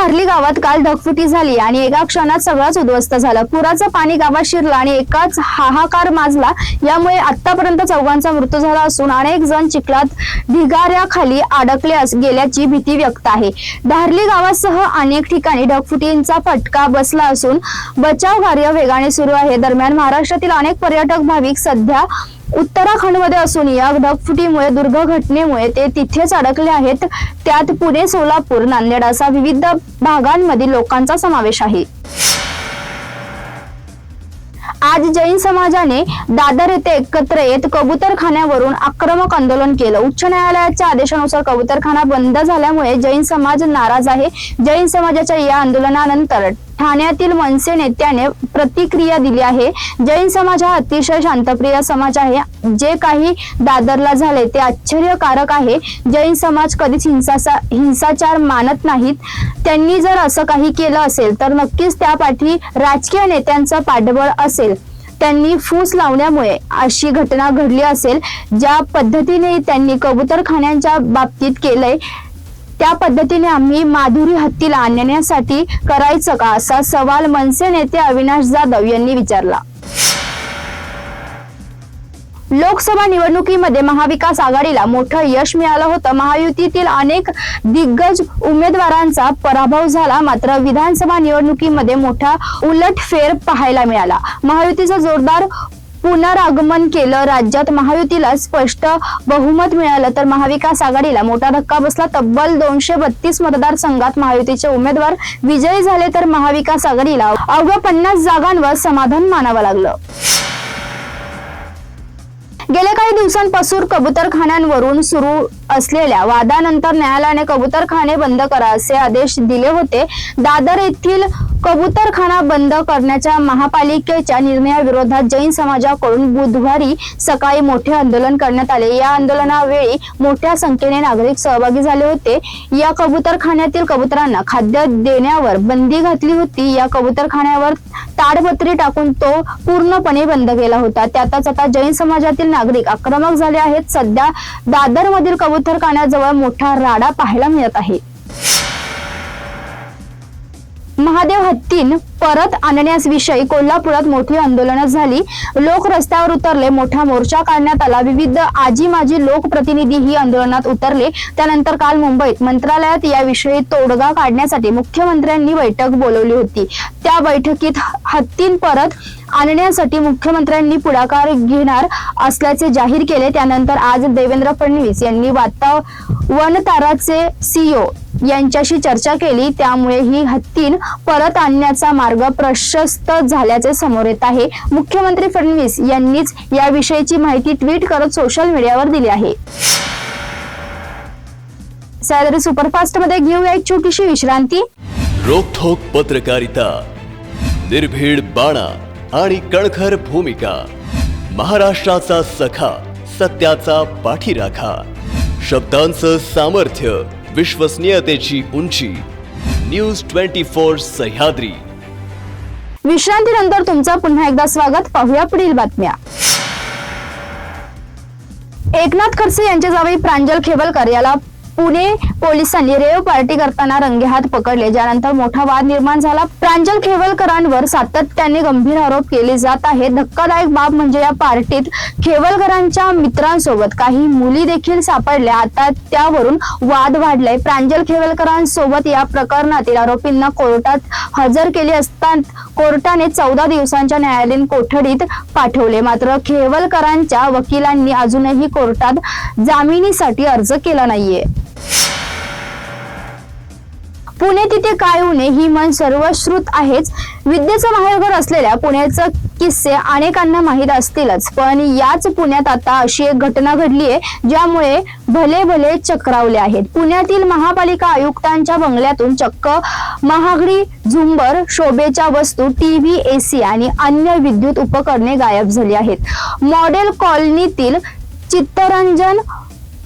धारली गावात काल ढगफुटी झाली आणि एका क्षणात सगळंच उद्ध्वस्त झालं. पुराचं पाणी गावात शिरलं आणि एकाच हाहाकार माजला. यामुळे आतापर्यंत चौघांचा मृत्यू झाला असून अनेक जण चिखलात ढिगाऱ्याखाली अडकले गेल्याची भीती व्यक्त आहे. धारली गावासह अनेक ठिकाणी ढगफुटींचा फटका बसला असून बचाव कार्य वेगाने सुरू आहे. दरम्यान महाराष्ट्रातील अनेक पर्यटक भाविक सध्या उत्तराखंडमध्ये असून या ढगफुटीमुळे दुर्घटनेमुळे ते तिथेच अडकले आहेत. त्यात पुणे सोलापूर नांदेड असा विविध भागांमधील लोकांचा समावेश आहे. आज जैन समाजाने दादर येथे एकत्र येत कबूतरखान्यावरून आक्रमक आंदोलन केलं. उच्च न्यायालयाच्या आदेशानुसार कबूतरखाना बंद झाल्यामुळे जैन समाज नाराज आहे. जैन समाजाच्या या आंदोलनानंतर ठाण्यातील मनसे नेत्याने प्रतिक्रिया दिली आहे. जैन समाज हा अतिशय शांतप्रिय समाज आहे. जे काही दादरला झाले ते आश्चर्यकारक आहे. जैन समाज कधीच हिंसाचा हिंसाचार मानत नाहीत. त्यांनी जर असं काही केलं असेल तर नक्कीच त्यापाठी राजकीय नेत्यांचं पाठबळ असेल. त्यांनी फूस लावण्यामुळे अशी घटना घडली असेल ज्या पद्धतीने त्यांनी कबूतरखान्यांच्या बाबतीत केलंय. त्या पद्धतीने आम्ही माधुरी हत्तीला आणण्यासाठी करायचं का असा सवाल मनसे नेते अविनाश जाधव यांनी विचारला. लोकसभा निवडणुकीमध्ये महाविकास आघाडीला मोठं यश मिळालं होतं. महायुतीतील अनेक दिग्गज उमेदवारांचा पराभव झाला. मात्र विधानसभा निवडणुकीमध्ये मोठा उलटफेर पाहायला मिळाला. महायुतीचा जोरदार पुनरागमन केलं. राज्यात महायुतीला स्पष्ट बहुमत मिळालं तर महाविकास आघाडीला मोठा धक्का बसला. तब्बल दोनशे बत्तीस मतदारसंघात महायुतीचे उमेदवार विजयी झाले तर महाविकास आघाडीला अवघ्या पन्नास जागांवर समाधान मानावं लागलं. गेल्या काही दिवसांपासून कबूतरखान्यांवरून सुरू असलेल्या वादानंतर न्यायालयाने कबूतरखाने बंद करा असे आदेश दिले होते. दादर येथील कबूतरखाना बंद करण्याच्या महापालिकेच्या निर्णयाविरोधात जैन समाजाकडून बुधवारी सकाळी मोठे आंदोलन करण्यात आले. या आंदोलनावेळी मोठ्या संख्येने नागरिक सहभागी झाले होते. या कबूतरखान्यातील कबुतरांना खाद्य देण्यावर बंदी घातली होती. या कबूतरखान्यावर ताडपत्री टाकून तो पूर्णपणे बंद केला होता. त्यातच आता जैन समाजातील नागरिक आक्रमक झाले आहेत. सध्या दादरमधील कबूतरखान्याजवळ मोठा राडा पाहायला मिळत आहे. महादेव हत्तीन परत आणण्याविषयी कोल्हापुरात मोठी आंदोलनं झाली. लोक रस्त्यावर उतरले. मोठा मोर्चा काढण्यात आला. विविध आजी माजी लोकप्रतिनिधी ही आंदोलनात उतरले. त्यानंतर काल मुंबईत मंत्रालयात याविषयी तोडगा काढण्यासाठी मुख्यमंत्र्यांनी बैठक बोलवली होती. त्या बैठकीत हत्तीन परत आणण्यासाठी मुख्यमंत्र्यांनी पुढाकार घेणार असल्याचे जाहीर केले. त्यानंतर आज देवेंद्र फडणवीस यांनी वातावरणताराचे सीईओ यांच्याशी चर्चा केली त्यामुळे ही हत्तीन परत आणण्याचा मार्ग प्रशस्त झाल्याचे समोर येत आहे. मुख्यमंत्री फडणवीस यांनीच याविषयीची माहिती ट्विट करत सोशल मीडियावर दिली आहे. सॅलरी सुपरफास्टमध्ये घेऊया एक छोटीशी विश्रांती. रोखोक पत्रकारिता निर्भीड बाणा आणि कणखर भूमिका महाराष्ट्राचा सखा सत्याचा पाठीराखा शब्दांचं सामर्थ्य विश्वसनीयतेची उंची. News twenty four Sahyadri. विश्रांतीनंतर तुमचं पुन्हा एकदा स्वागत. पाहूया पुढील बातम्या. एकनाथ खडसे यांच्या जावई प्रांजल खेवलकर याला पुणे पोलिसांनी रेव पार्टी करताना रंगेहात पकडले. ज्यानंतर मोठा वाद निर्माण झाला. प्रांजल खेवलकरांवर सातत्याने गंभीर आरोप केले जात आहेत. धक्कादायक बाब म्हणजे या पार्टीत खेवलकरांच्या मित्रांसोबत काही मुली देखील सापडल्या. आता त्यावरून वाद वाढलाय. प्रांजल खेवलकरांसोबत या प्रकरणातील आरोपींना कोर्टात हजर केले असता कोर्टाने चौदा दिवसांच्या न्यायालयीन कोठडीत पाठवले. मात्र खेवलकरांच्या वकिलांनी अजूनही कोर्टात जामिनीसाठी अर्ज केला नाहीये. पुणे तिथे काय उणे ही मन सर्वश्रुत आहेच. विद्येचं माहेरघर असलेल्या पुण्याचं किस्से अनेकांना माहीत असतीलच पण याच पुण्यात आता अशी एक घटना घडली आहे ज्यामुळे भले भले चक्रावले आहेत. पुण्यातील महापालिका आयुक्तांच्या बंगल्यातून चक्क महागडी झुंबर शोभेच्या वस्तू टीव्ही एसी आणि अन्य विद्युत उपकरणे गायब झाली आहेत. मॉडेल कॉलनीतील चित्तरंजन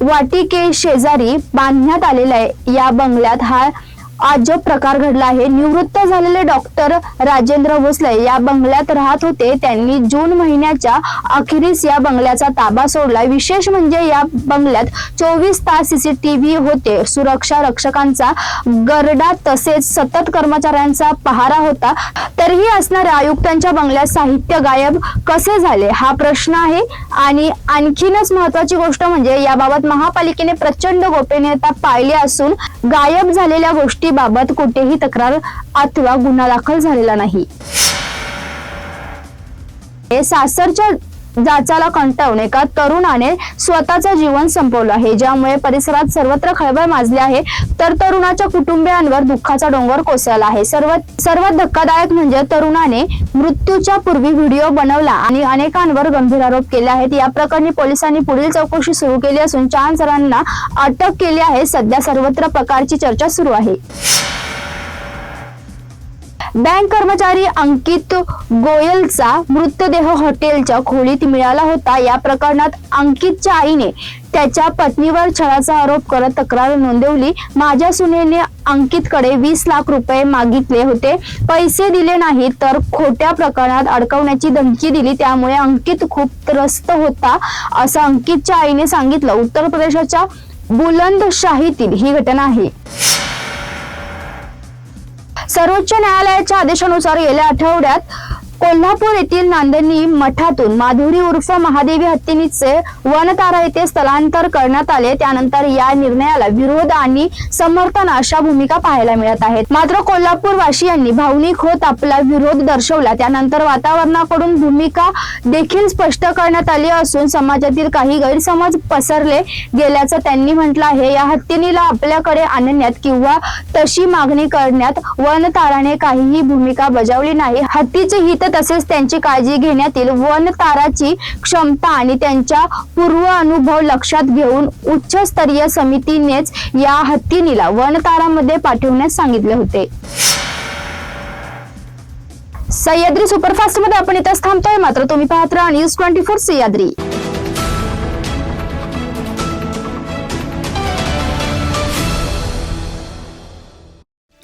वाटिके शेजारी बांधण्यात आलेल्या या बंगल्यात हा अजब प्रकार घडला आहे निवृत्त झालेले डॉक्टर राजेंद्र भोसले या बंगल्यात राहत होते. त्यांनी जून महिन्याच्या अखेरीस या बंगल्याचा ताबा सोडला. विशेष म्हणजे या बंगल्यात चोवीस तास सीसीटीव्ही होते. सुरक्षा रक्षकांचा गरडा तसेच सतत कर्मचाऱ्यांचा पहारा होता. तरीही असणाऱ्या आयुक्तांच्या बंगल्यात साहित्य गायब कसे झाले? हा प्रश्न आहे. आणि आणखीनच महत्वाची गोष्ट म्हणजे याबाबत महापालिकेने प्रचंड गोपनीयता पाळली असून गायब झालेल्या गोष्टी बाबत कुठेही तक्रार अथवा गुन्हा दाखल झालेला नाही. सासरच्या जाचाला कंटाळून एका तरुणाने स्वतःचं जीवन संपवलं आहे. ज्यामुळे परिसरात सर्वत्र खळबळ माजली आहे. तर तरुणाच्या कुटुंबियांवर दुःखाचा डोंगर कोसळला आहे. सर्वात सर्वात धक्कादायक म्हणजे तरुणाने मृत्यूच्या पूर्वी व्हिडिओ बनवला आणि अनेकांवर गंभीर आरोप केले आहेत. या प्रकरणी पोलिसांनी पुढील चौकशी सुरू केली असून चार सरांना अटक केली आहे. सध्या सर्वत्र प्रकारची चर्चा सुरू आहे. बँक कर्मचारी अंकित गोयलचा मृतदेह हॉटेलच्या खोलीत मिळाला होता. या प्रकरणात अंकितच्या आईने त्याच्या पत्नीवर छळाचा आरोप करत तक्रार नोंदवली. माझ्या सुनेने अंकितकडे वीस लाख रुपये मागितले होते. पैसे दिले नाही तर खोट्या प्रकरणात अडकवण्याची धमकी दिली. त्यामुळे अंकित खूप त्रस्त होता असं अंकितच्या आईने सांगितलं. उत्तर प्रदेशाच्या बुलंदशाहीतील ही घटना आहे. सर्वोच्च न्यायालयाच्या आदेशानुसार गेल्या आठवड्यात कोल्हापूर येथील नांदणी मठातून माधुरी उर्फ महादेवी हत्तीनीचे वनतारा येथे स्थलांतर करण्यात आले. त्यानंतर या निर्णयाला विरोध आणि समर्थन अशा भूमिका पाहायला मिळत आहेत. मात्र कोल्हापूर वासियांनी भावनिक होत आपला विरोध दर्शवला. त्यानंतर वातावरणाकडून भूमिका देखील स्पष्ट करण्यात आली असून समाजातील काही गैरसमज पसरले गेल्याचं त्यांनी म्हटलं आहे. या हत्तीनीला आपल्याकडे आणण्यात किंवा तशी मागणी करण्यात वनताराने काहीही भूमिका बजावली नाही. हत्तीचे हित तसेच त्यांची काळजी घेण्यातील वनताराची क्षमता आणि त्यांच्या पूर्व अनुभव लक्षात घेऊन उच्चस्तरीय समितीनेच या हत्तीनीला वनतारामध्ये पाठवण्यास सांगितले होते. सह्याद्री सुपरफास्टमध्ये आपण इथंच थांबतोय. मात्र तुम्ही पाहत राहा न्यूज ट्वेंटी फोर सह्याद्री.